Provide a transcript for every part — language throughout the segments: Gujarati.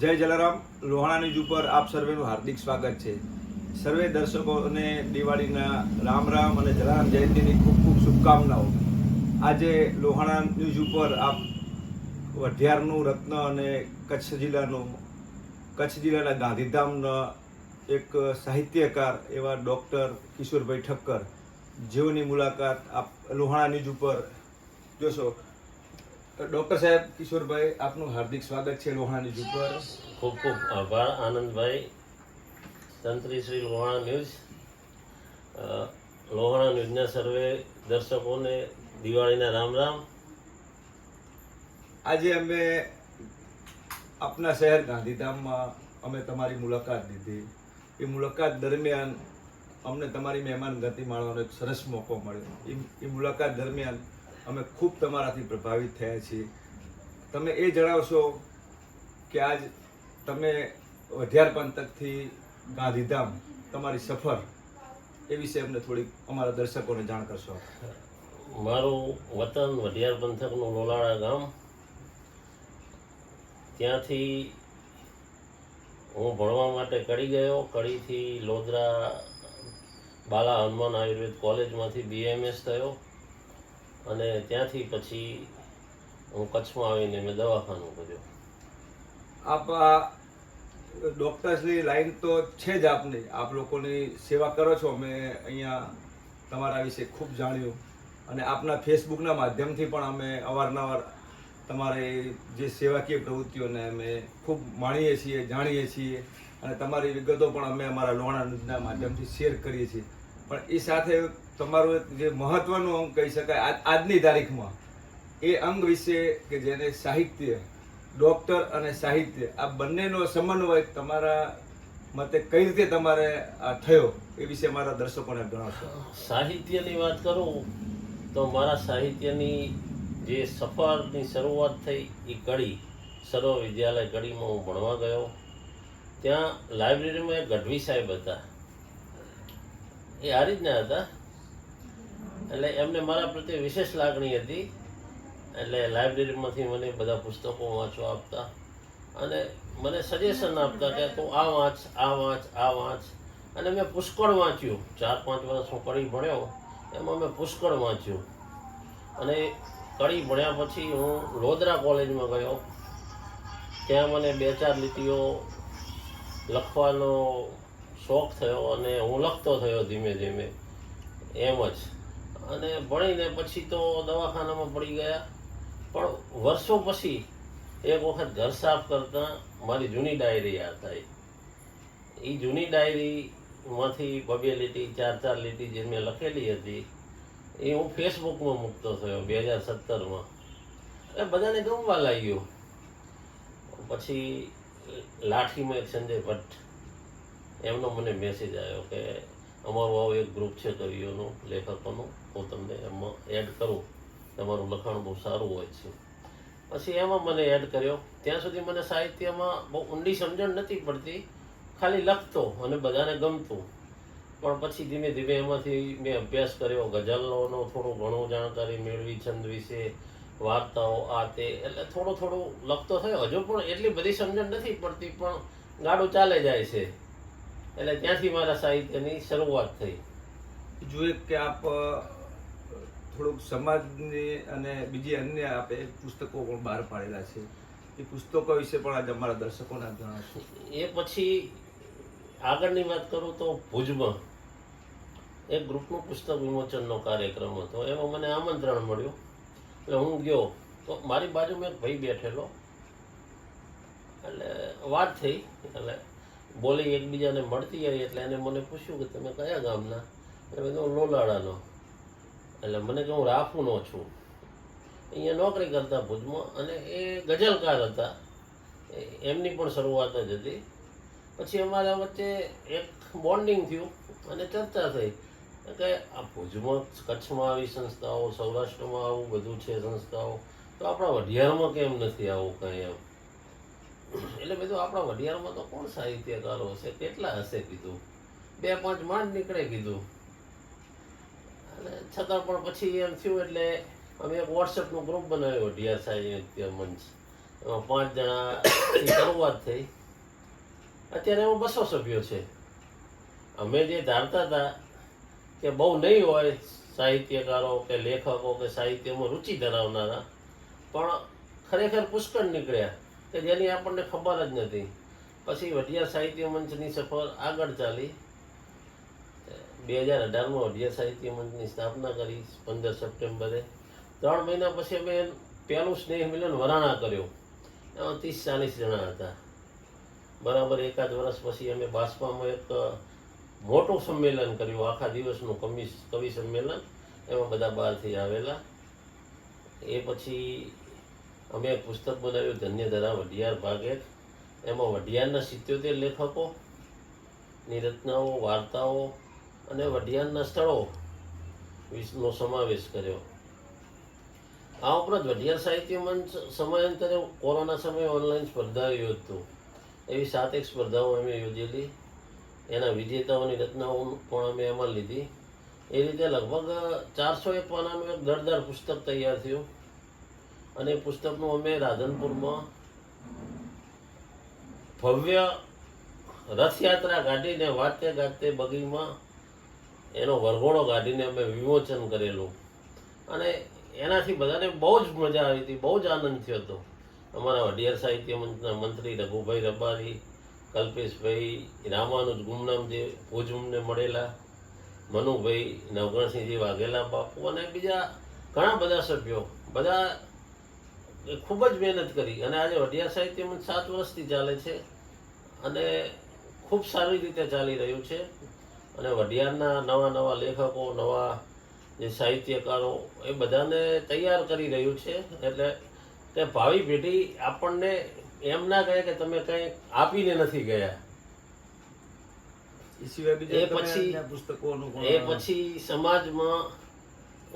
જય જલારામ, લોહાણા ન્યૂઝ ઉપર આપ સર્વેનું હાર્દિક સ્વાગત છે. સર્વે દર્શકોને દિવાળીના રામ રામ અને જલારામ જયંતિની ખૂબ ખૂબ શુભકામનાઓ. આજે લોહાણા ન્યૂઝ ઉપર આપ વઢિયારનું રત્ન અને કચ્છ જિલ્લાનું, કચ્છ જિલ્લાના ગાંધીધામના એક સાહિત્યકાર એવા ડૉક્ટર કિશોરભાઈ ઠક્કર, જેઓની મુલાકાત આપ લોહાણા ન્યૂઝ ઉપર જોશો. ડૉક્ટર સાહેબ કિશોરભાઈ આપનું હાર્દિક સ્વાગત છે લોહાણા ન્યૂઝ ઉપર ખૂબ ખૂબ આભાર. આનંદભાઈ તંત્રી શ્રી લોહાણા ન્યૂઝ. લોહાણા ન્યૂઝના સર્વે દર્શકોને દિવાળીના રામ રામ. આજે અમે આપના શહેર ગાંધીધામમાં અમે તમારી મુલાકાત લીધી. એ મુલાકાત દરમિયાન અમને તમારી મહેમાન ગતિ માણવાનો એક સરસ મોકો મળ્યો. એ- એ મુલાકાત દરમિયાન અમે ખૂબ તમારાથી પ્રભાવિત થયા છીએ. તમે એ જણાવશો કે આજ તમે વઢિયાર પંથકથી ગાંધીધામ તમારી સફર એ વિશે અમને થોડીક અમારા દર્શકોને જાણ કરશો મારું વતન વઢિયાર પંથકનું લોલાળા ગામ. ત્યાંથી હું ભણવા માટે કડી ગયો. કડીથી લોધરા બાલા હનુમાન આયુર્વેદ કોલેજમાંથી બીએમએસ થયો. અને ત્યાંથી પછી હું કચ્છમાં આવીને મેં દવાખાનું કર્યું. આપ ડૉક્ટર્સની લાઈન તો છે જ આપની. આપ લોકોની સેવા કરો છો. અમે અહીંયા તમારા વિશે ખૂબ જાણ્યું. અને આપના ફેસબુકના માધ્યમથી પણ અમે અવારનવાર તમારી જે સેવાકીય પ્રવૃત્તિઓને અમે ખૂબ માણીએ છીએ, જાણીએ છીએ. અને તમારી વિગતો પણ અમે અમારા લોણા માધ્યમથી શેર કરીએ છીએ. પણ એ સાથે તમારું એક જે મહત્વનું અંગ કહી શકાય, આજ- આજની તારીખમાં, એ અંગ વિશે કે જેને સાહિત્ય, ડોક્ટર અને સાહિત્ય, આ બંનેનો સમન્વય તમારા મતે કઈ રીતે તમારે, આ થયો? એ વિશે મારા દર્શકોને જણાવશો. સાહિત્યની વાત કરું, તો મારા સાહિત્યની જે સફરની શરૂઆત થઈ, એ કડી, સર્વ વિદ્યાલય કડીમાં હું ભણવા ગયો. ત્યાં લાઇબ્રેરીમાં ગઢવી સાહેબ હતા. એ આ રીતના હતા. એટલે એમને મારા પ્રત્યે વિશેષ લાગણી હતી. એટલે લાઇબ્રેરીમાંથી મને બધા પુસ્તકો વાંચવા આપતા. અને મને સજેશન આપતા કે તું આ વાંચ આ વાંચ આ વાંચ. અને મેં પુષ્કળ વાંચ્યું. ચાર, પાંચ વર્ષ હું કડી ભણ્યો, એમાં મેં પુષ્કળ વાંચ્યું. અને કડી ભણ્યા પછી હું લોદરા કોલેજમાં ગયો. ત્યાં મને બે, ચાર લીટીઓ લખવાનો શોખ થયો અને હું લખતો થયો ધીમે ધીમે. એમ જ. અને ભણીને પછી તો દવાખાનામાં પડી ગયા. પણ વર્ષો પછી એક વખત ઘર સાફ કરતા મારી જૂની ડાયરી યાદ થઈ એ જૂની ડાયરીમાંથી બબે લીટી, ચાર ચાર લીટી જે મેં લખેલી હતી, એ હું ફેસબુકમાં મૂકતો થયો બે હજાર સત્તરમાં. એટલે બધાને ગમવા લાગ્યું. પછી લાઠીમાં એક સંજય ભટ્ટ, એમનો મને મેસેજ આવ્યો કે અમારું આવું એક ગ્રુપ છે કવિઓનું, લેખકોનું. હું તમને એમાં એડ કરું. તમારું લખાણ બહુ સારું હોય છે. પછી એમાં મને એડ કર્યો. ત્યાં સુધી મને સાહિત્યમાં બહુ ઊંડી સમજણ નથી પડતી. ખાલી લખતો અને બધાને ગમતું. પણ પછી ધીમે ધીમે એમાંથી મેં અભ્યાસ કર્યો. ગઝલોનો થોડું ઘણું જાણકારી મેળવી છંદ વિશે, વાર્તાઓ આ તે. એટલે થોડું થોડું લખતો થયો. હજુ પણ એટલી બધી સમજણ નથી પડતી, પણ ગાડું ચાલે જાય છે. એટલે ત્યાંથી મારા સાહિત્યની શરૂઆત થઈ. જોઈએ કે આપ થોડુંક સમાજની અને બીજી અન્ય આપે પુસ્તકો પણ બહાર પાડેલા છે. એ પુસ્તકો વિશે પણ આજે અમારા દર્શકોને જણાવશો એ પછી આગળની વાત કરું તો ભુજમાં એક ગ્રુપનું પુસ્તક વિમોચનનો કાર્યક્રમ હતો. એમાં મને આમંત્રણ મળ્યું એટલે હું ગયો. તો મારી બાજુમાં એક ભાઈ બેઠેલો. એટલે વાત થઈ. એટલે બોલી એકબીજાને મળતી આવી. એટલે એને મને પૂછ્યું કે તમે કયા ગામના? એટલે મેં લોલાડાનો એટલે મને કે હું રાફુનો છું. અહીંયા નોકરી કરતા ભુજમાં અને એ ગઝલકાર હતા. એમની પણ શરૂઆત જ હતી. પછી અમારા વચ્ચે એક બોન્ડિંગ થયું અને ચર્ચા થઈ. કે આ ભુજમાં કચ્છમાં આવી સંસ્થાઓ, સૌરાષ્ટ્રમાં આવું બધું છે સંસ્થાઓ, તો આપણા વઢિયારમાં કેમ નથી આવું કંઈ એમ? એટલે બધું આપણા વઢિયારમાં તો કોણ સાહિત્યકારો હશે? કેટલા હશે કીધું? બે પાંચ માંડ નીકળે કીધું. છતાં પણ પછી એમ થયું એટલે અમે એક વોટ્સએપનું ગ્રુપ બનાવ્યો વઢિયાર સાહિત્ય મંચ. એમાં પાંચ જણા શરૂઆત થઈ. અત્યારે એમાં બસો સભ્યો છે. અમે જે ધારતા હતા કે બહુ નહીં હોય સાહિત્યકારો કે લેખકો કે સાહિત્યમાં રુચિ ધરાવનારા, પણ ખરેખર પુષ્કળ નીકળ્યા કે જેની આપણને ખબર જ નથી. પછી વઢિયા સાહિત્ય મંચની સફર આગળ ચાલી. બે હજાર અઢારમાં વઢિયાર સાહિત્ય મંચની સ્થાપના કરી પંદર સપ્ટેમ્બરે. ત્રણ મહિના પછી અમે પહેલું સ્નેહ મિલન વરાણા કર્યું. એમાં ત્રીસ ચાલીસ જણા હતા. બરાબર એકાદ વર્ષ પછી અમે બાસ્પામાં એક મોટું સંમેલન કર્યું. આખા દિવસનું કવિ કવિ સંમેલન. એમાં બધા બહારથી આવેલા. એ પછી અમે એક પુસ્તક બનાવ્યું ધન્યધરા વઢિયાર ભાગેક એમાં વઢિયારના સિત્યોતેર લેખકો ની રચનાઓ વાર્તાઓ અને વઢિયાનના સ્થળો વિશનો સમાવેશ કર્યો. આ ઉપરાંત વઢિયાર સાહિત્ય મંચ સમયાંતરે કોરોના સમયે ઓનલાઈન સ્પર્ધા યોજતું એવી સાત એક સ્પર્ધાઓ અમે યોજેલી. એના વિજેતાઓની રચનાઓ પણ અમે એમાં લીધી. એ રીતે લગભગ ચારસો એક પાનાનું એક દળદાર પુસ્તક તૈયાર થયું. અને એ પુસ્તકનું અમે રાધનપુરમાં ભવ્ય રથયાત્રા કાઢીને વાતે ગાતે બગીમાં એનો વરઘોડો કાઢીને અમે વિમોચન કરેલું. અને એનાથી બધાને બહુ જ મજા આવી હતી, બહુ જ આનંદ થયો હતો. અમારા વડિયાર સાહિત્ય મંચના મંત્રી રઘુભાઈ રબારી, કલ્પેશભાઈ રામાનુજ ગુમનામ જે ભુજમને મળેલા, મનુભાઈ નવગણસિંહજી વાઘેલા બાપુ અને બીજા ઘણા બધા સભ્યો. બધા ખૂબ જ મહેનત કરી અને આજે વઢિયાર સાહિત્ય મંચ સાત વર્ષથી ચાલે છે અને ખૂબ સારી રીતે ચાલી રહ્યું છે. અને વઢિયારના નવા નવા લેખકો નવા જે સાહિત્યકારો એ બધાને તૈયાર કરી રહ્યું છે. એટલે તે ભાવિ પેઢી આપણને એમ ના કહે કે તમે કંઈ આપીને નથી ગયા. એ સિવાય પછી- એ પછી સમાજમાં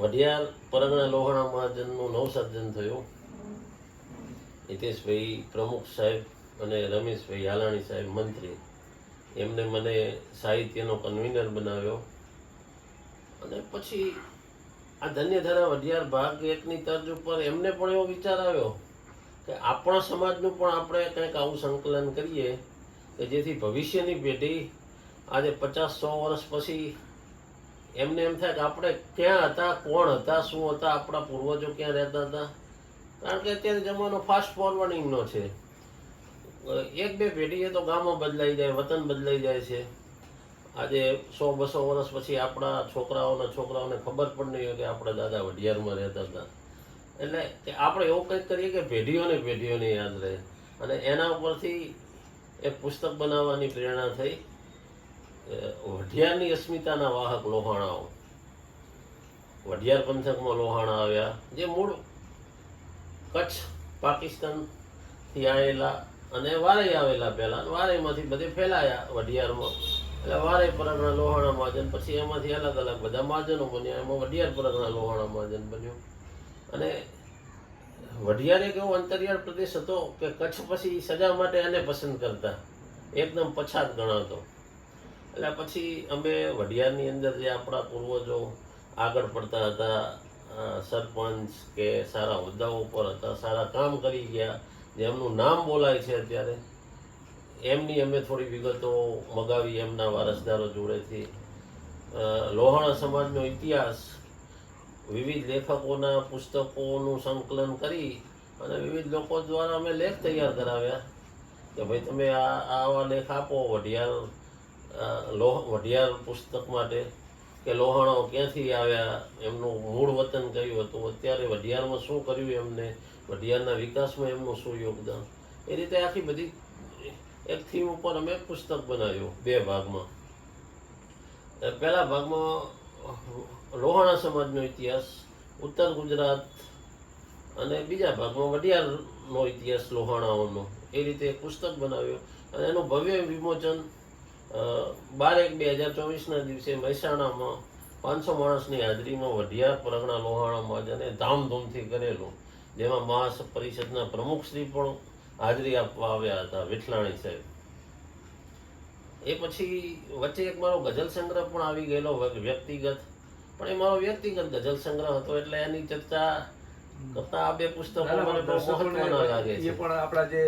વઢિયાર પરગણા લોહાણા મહાજનનું નવસર્જન થયું. હિતેશભાઈ પ્રમુખ સાહેબ અને રમેશભાઈ હાલાણી સાહેબ મંત્રી. એમને મને સાહિત્યનો કન્વીનર બનાવ્યો. અને પછી આ ધન્યધારા અઢિયાર ભાગ એકની તર્જ ઉપર એમને પણ એવો વિચાર આવ્યો કે આપણા સમાજનું પણ આપણે કંઈક આવું સંકલન કરીએ કે જેથી ભવિષ્યની પેઢી આજે પચાસ સો વર્ષ પછી એમને એમ થાય કે આપણે ક્યાં હતા, કોણ હતા, શું હતા, આપણા પૂર્વજો ક્યાં રહેતા હતા? કારણ કે અત્યારે જમાનો ફાસ્ટ ફોરવર્ડિંગનો છે. એક બે પેઢીએ તો ગામો બદલાઈ જાય, વતન બદલાઈ જાય છે. આજે સો, બસો વર્ષ પછી આપણા છોકરાઓના, છોકરાઓને ખબર પણ નહીં હોય કે આપણા દાદા વઢિયારમાં રહેતા હતા. એટલે કે આપણે એવું કંઈક કરીએ કે પેઢીઓને પેઢીઓને યાદ રહે. અને એના ઉપરથી એક પુસ્તક બનાવવાની પ્રેરણા થઈ વઢિયારની અસ્મિતાના વાહક લોહાણાઓ. વઢિયાર પંથકમાં લોહાણા આવ્યા. જે મૂળ કચ્છ પાકિસ્તાનથી આવેલા અને વારે આવેલા પહેલા વારેમાંથી બધે ફેલાયા વઢિયારમાં. એટલે વારે પરગણા લોહાણા મહાજન, પછી એમાંથી અલગ અલગ બધા મહાજનો બન્યા. એમાં વઢિયાર પરગણા લોહાણા મહાજન બન્યું. અને વઢિયાર એક એવો અંતરિયાળ પ્રદેશ હતો કે કચ્છ પછી સજા માટે એને પસંદ કરતા. એકદમ પછાત ગણાતો. એટલે પછી અમે વઢિયારની અંદર જે આપણા પૂર્વજો આગળ પડતા હતા સરપંચ કે સારા હોદ્દાઓ ઉપર હતા, સારા કામ કરી ગયા જેમનું નામ બોલાય છે અત્યારે, એમની અમે થોડી વિગતો મગાવી એમના વારસદારો જોડેથી. લોહાણા સમાજનો ઇતિહાસ, વિવિધ લેખકોના પુસ્તકોનું સંકલન કરી અને વિવિધ લોકો દ્વારા અમે લેખ તૈયાર કરાવ્યા કે ભાઈ તમે આ, આવા લેખ આપો વઢિયાર લોહ, વઢિયાર પુસ્તક માટે કે લોહાણો ક્યાંથી આવ્યા? એમનું મૂળ વતન કયું હતું? અત્યારે વઢિયારમાં શું કર્યું એમને? વઢિયારના વિકાસમાં એમનું શું યોગદાન? એ રીતે આખી બધી એક થીમ ઉપર અમે પુસ્તક બનાવ્યું બે ભાગમાં. પહેલા ભાગમાં લોહાણા સમાજનો ઇતિહાસ, ઉત્તર ગુજરાત અને બીજા ભાગમાં વઢિયારનો ઇતિહાસ, લોહાણાઓનો. એ રીતે પુસ્તક બનાવ્યું અને એનું ભવ્ય વિમોચન બાર એક બે હજાર ચોવીસના દિવસે મહેસાણામાં પાંચસો માણસની હાજરીમાં વઢિયાર પરગણા લોહાણા મહાજને ધામધૂમથી કરેલું. જેમાં મહા પરિષદના પ્રમુખશ્રી પણ હાજરી આપવા આવ્યા હતા વિઠલાણી સાહેબ. એ પછી વચ્ચે એક મારો ગઝલ સંગ્રહ પણ આવી ગયેલો વ્યક્તિગત. પણ એ મારો વ્યક્તિગત ગઝલ સંગ્રહ હતો એટલે એની ચર્ચા કરતા આ બે પુસ્તકો મને મહત્વના લાગે છે. પણ આપણા જે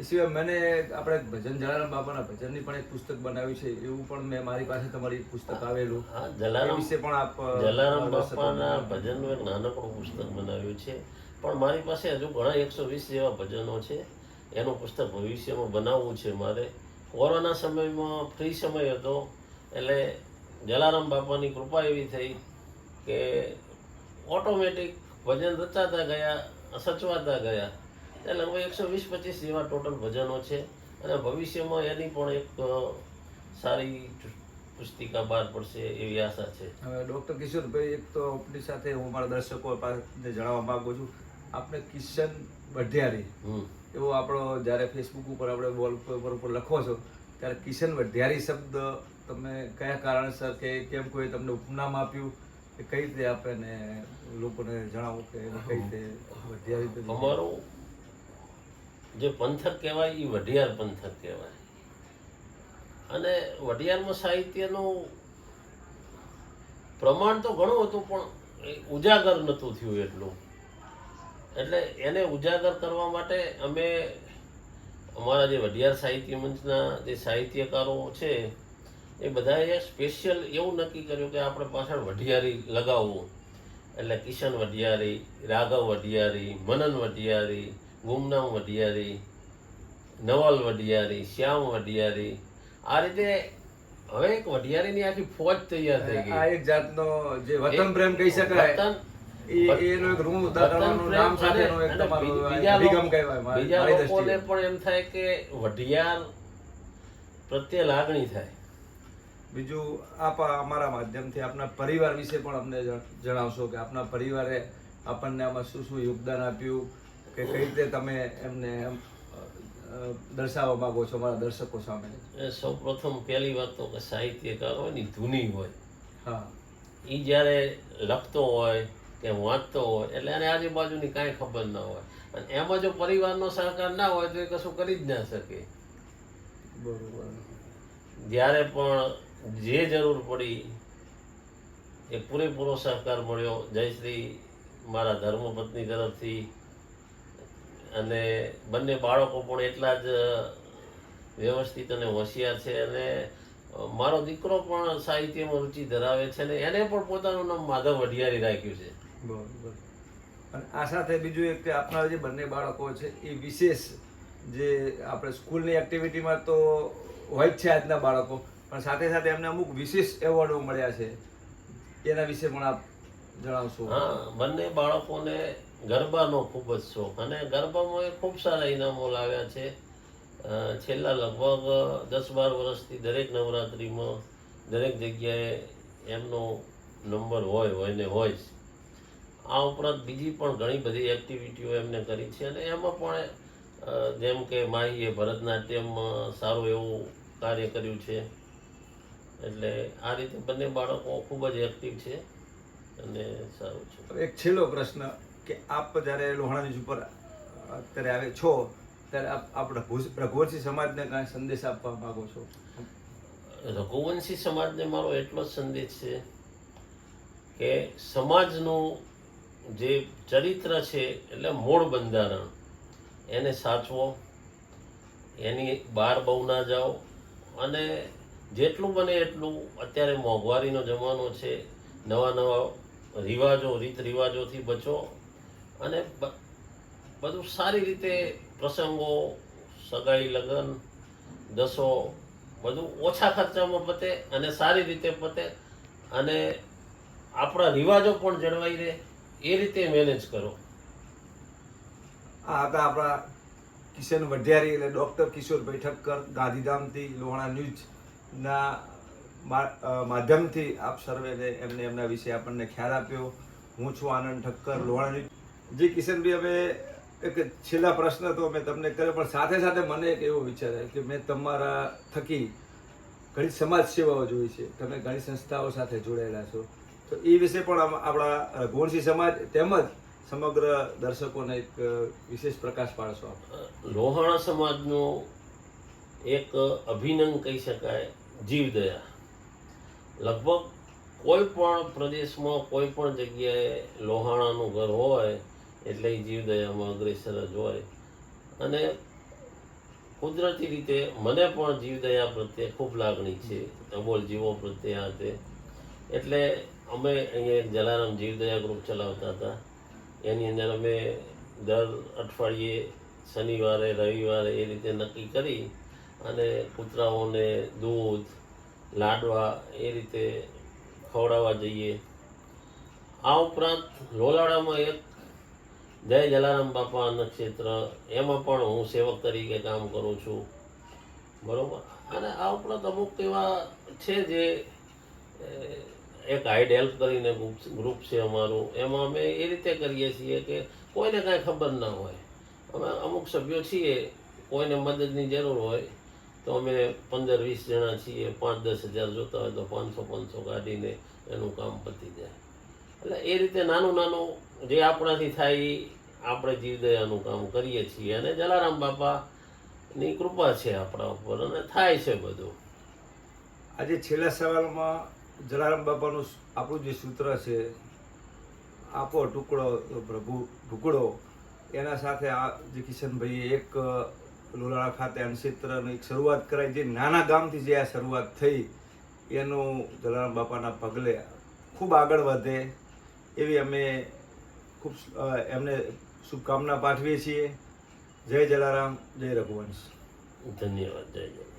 એ સિવાય મને આપણે ભજન જલારામ બાપાના ભજનની પણ એક પુસ્તક બનાવ્યું છે એવું પણ મેં મારી પાસે તમારી પુસ્તક આવેલું. જલારામ વિશે પણ આપ જલારામ બાપાના ભજનનું એક નાનકડું પુસ્તક બનાવ્યું છે. પણ મારી પાસે હજુ ઘણા એકસો વીસ જેવા ભજનો છે. એનું પુસ્તક ભવિષ્યમાં બનાવવું છે મારે. કોરોના સમયમાં ફ્રી સમય હતો. એટલે જલારામ બાપાની કૃપા એવી થઈ કે ઓટોમેટિક ભજન રચાતા ગયા, સચવાતા ગયા. એટલે લગભગ એકસો વીસ પચીસ જેવા ટોટલ ભજનો છે. અને ભવિષ્યમાં એની પણ એક સારી પુસ્તિકા બહાર પડશે એવી આશા છે. હવે ડૉક્ટર કિશોરભાઈ, એક તો આપણી સાથે હું મારા દર્શકો પાસે જણાવવા માગું છું. આપણે કિશન વઢિયારી હમ. એવો આપણો જ્યારે ફેસબુક ઉપર આપણે વોલ પેપર ઉપર લખો છો ત્યારે કિશન વઢિયારી શબ્દ તમે કયા કારણસર કે કેમ કોઈ તમને ઉપનામ આપ્યું? કે કઈ રીતે આપણે લોકોને જણાવો કે કઈ રીતે વઢિયારી અમારો અમારું જે પંથક કહેવાય એ વઢિયાર પંથક કહેવાય. અને વઢિયારમાં સાહિત્યનું પ્રમાણ તો ઘણું હતું પણ ઉજાગર નહોતું થયું એટલું. એટલે એને ઉજાગર કરવા માટે અમે અમારા જે વઢિયાર સાહિત્ય મંચના જે સાહિત્યકારો છે એ બધાએ સ્પેશિયલ એવું નક્કી કર્યું કે આપણે પાછળ વઢિયારી લગાવવું. એટલે કિશન વઢિયારી રાઘવ વઢિયારી મનન વઢિયારી ગુમનામ વઢિયારી નવલ વઢિયારી શ્યામ વઢિયારી. આ રીતે હવે એક વઢિયારીની આખી ફોજ તૈયાર થઈ ગઈ. આ એક જાતનો જે વતન પ્રેમ કહી શકાય. વતન એનું એક ઋણ ઉદાહરણનું નામ સાથેનો એક તમારો અભિગમ કહેવાય બીજા લોકોને પણ એમ થાય કે વઢિયાર પ્રત્યે લાગણી થાય. બીજું આપ અમારા માધ્યમથી આપના પરિવાર વિશે પણ અમને જણાવશો કે આપના પરિવારે આપણને આમાં શું શું યોગદાન આપ્યું કે કઈ રીતે તમે એમને દર્શાવવા માંગો છો અમારા દર્શકો સામે? એ સૌ પ્રથમ પહેલી વાત તો કે સાહિત્યકાર હોય ને ધૂની હોય. હા. એ જ્યારે લખતો હોય કે વાંચતો હોય એટલે એને આજુબાજુની કાંઈ ખબર ના હોય. અને એમાં જો પરિવારનો સહકાર ના હોય તો એ કશું કરી જ ના શકે. બરોબર. જ્યારે પણ જે જરૂર પડી એ પૂરેપૂરો સહકાર મળ્યો. જયશ્રી મારા ધર્મપત્ની તરફથી. અને બંને બાળકો પણ એટલા જ વ્યવસ્થિત અને હોશિયાર છે. અને મારો દીકરો પણ સાહિત્યમાં રુચિ ધરાવે છે અને એને પણ પોતાનું નામ માધવ અઢિયારી રાખ્યું છે. બરોબર. અને આ સાથે બીજું એક કે આપણા જે બંને બાળકો છે, એ વિશેષ જે આપણે સ્કૂલની એક્ટિવિટીમાં તો હોય જ છે આજના બાળકો, પણ સાથે સાથે એમને અમુક વિશેષ એવોર્ડો મળ્યા છે. એના વિશે પણ આપ જણાવશો? હા, બંને બાળકોને ગરબાનો ખૂબ જ શોખ અને ગરબામાં એ ખૂબ સારા ઇનામો લાવ્યા છે. છેલ્લા લગભગ દસ બાર વર્ષથી દરેક નવરાત્રિમાં દરેક જગ્યાએ એમનો નંબર હોય હોય ને હોય જ. આ ઉપરાંત બીજી પણ ઘણી બધી એક્ટિવિટીઓ એમને કરી છે. અને એમાં પણ જેમ કે માહીએ ભરતનાટ્યમ સારું એવું કાર્ય કર્યું છે. એટલે આ રીતે બંને બાળકો ખૂબ જ એક્ટિવ છે અને સારું છે. એક છેલ્લો પ્રશ્ન કે આપ જ્યારે લોહાણાની ઉપર અત્યારે આવે છો ત્યારે આપ આપ રઘુ- રઘુવંશી સમાજને કાંઈ સંદેશ આપવા માગો છો? રઘુવંશી સમાજને મારો એટલો જ સંદેશ છે કે સમાજનું જે ચરિત્ર છે એટલે મૂળ બંધારણ, એને સાચવો, એની બહાર બહુ ના જાઓ અને જેટલું બને એટલું અત્યારે મોંઘવારીનો જમાનો છે, નવા નવા રિવાજો, રીત રિવાજોથી બચો અને બધું સારી રીતે પ્રસંગો, સગાઈ, લગ્ન, દસો, બધું ઓછા ખર્ચામાં પતે અને સારી રીતે પતે અને આપણા રિવાજો પણ જળવાઈ રહે. એ રીતે મેનેજ કરો. આ હતા આપણા કિશન વઢિયારી એટલે ડૉક્ટર કિશોરભાઈ ઠક્કર ગાંધીધામથી લોહાણા ન્યૂઝના માધ્યમથી આપ સર્વેને એમને એમના વિશે આપણને ખ્યાલ આપ્યો. હું છું આનંદ ઠક્કર, લોહાણા ન્યૂઝ. જે કિશનભાઈ, હવે એક છેલ્લા પ્રશ્ન તો મેં તમને કર્યો, પણ સાથે સાથે મને એક એવો વિચાર કે મેં તમારા થકી ઘણી સમાજ સેવાઓ જોઈ છે. તમે ઘણી સંસ્થાઓ સાથે જોડાયેલા છો. તો એ વિશે પણ આપણા રઘુવંશી સમાજ તેમજ સમગ્ર દર્શકોને એક વિશેષ પ્રકાશ પાડશો આપ. લોહાણા સમાજનું એક અભિનંગ કહી શકાય જીવદયા લગભગ કોઈ પણ પ્રદેશમાં કોઈ પણ જગ્યાએ લોહાણાનું ઘર હોય, એટલે જીવદયામાં અગ્રેસર જ હોય. અને કુદરતી રીતે મને પણ જીવદયા પ્રત્યે ખૂબ લાગણી છે, અબોલ જીવો પ્રત્યે આ તે. એટલે અમે અહીંયા એક જલારામ જીવદયા ગ્રુપ ચલાવતા હતા. એની અંદર અમે દર અઠવાડિયે શનિવારે, રવિવારે એ રીતે નક્કી કરી અને કૂતરાઓને દૂધ, લાડવા એ રીતે ખવડાવવા જઈએ. આ ઉપરાંત લોલાડામાં એક જય જલારામ બાપા નક્ષત્ર એમાં પણ હું સેવક તરીકે કામ કરું છું. બરાબર? અને આ ઉપરાંત અમુક એવા છે જે એક હાઈડ હેલ્પ કરીને ગ્રુપ છે અમારું. એમાં અમે એ રીતે કરીએ છીએ કે કોઈને કાંઈ ખબર ના હોય. અમે અમુક સભ્યો છીએ, કોઈને મદદની જરૂર હોય, તો અમે પંદર વીસ જણા છીએ, પાંચ દસ હજાર જોતા હોય તો પાંચસો પાંચસો કાઢીને એનું કામ પતી જાય. એટલે એ રીતે નાનું નાનું જે આપણાથી થાય આપણે જીવદયાનું કામ કરીએ છીએ. અને જલારામ બાપાની કૃપા છે આપણા ઉપર, અને થાય છે બધું. આજે છેલ્લા સવાલમાં જલારામ બાપાનું આપણું જે સૂત્ર છે, આપો ટુકડો પ્રભુ ટુકડો એના સાથે આ જે કિશનભાઈએ એક લોલાળા ખાતે અનક્ષેત્રની એક શરૂઆત કરાઈ, જે નાના ગામથી જે આ શરૂઆત થઈ, એનું જલારામ બાપાના પગલે ખૂબ આગળ વધે, એવી અમે ખૂબ એમને શુભકામના પાઠવીએ છીએ. જય જલારામ, જય રઘુવંશ. ધન્યવાદ, જય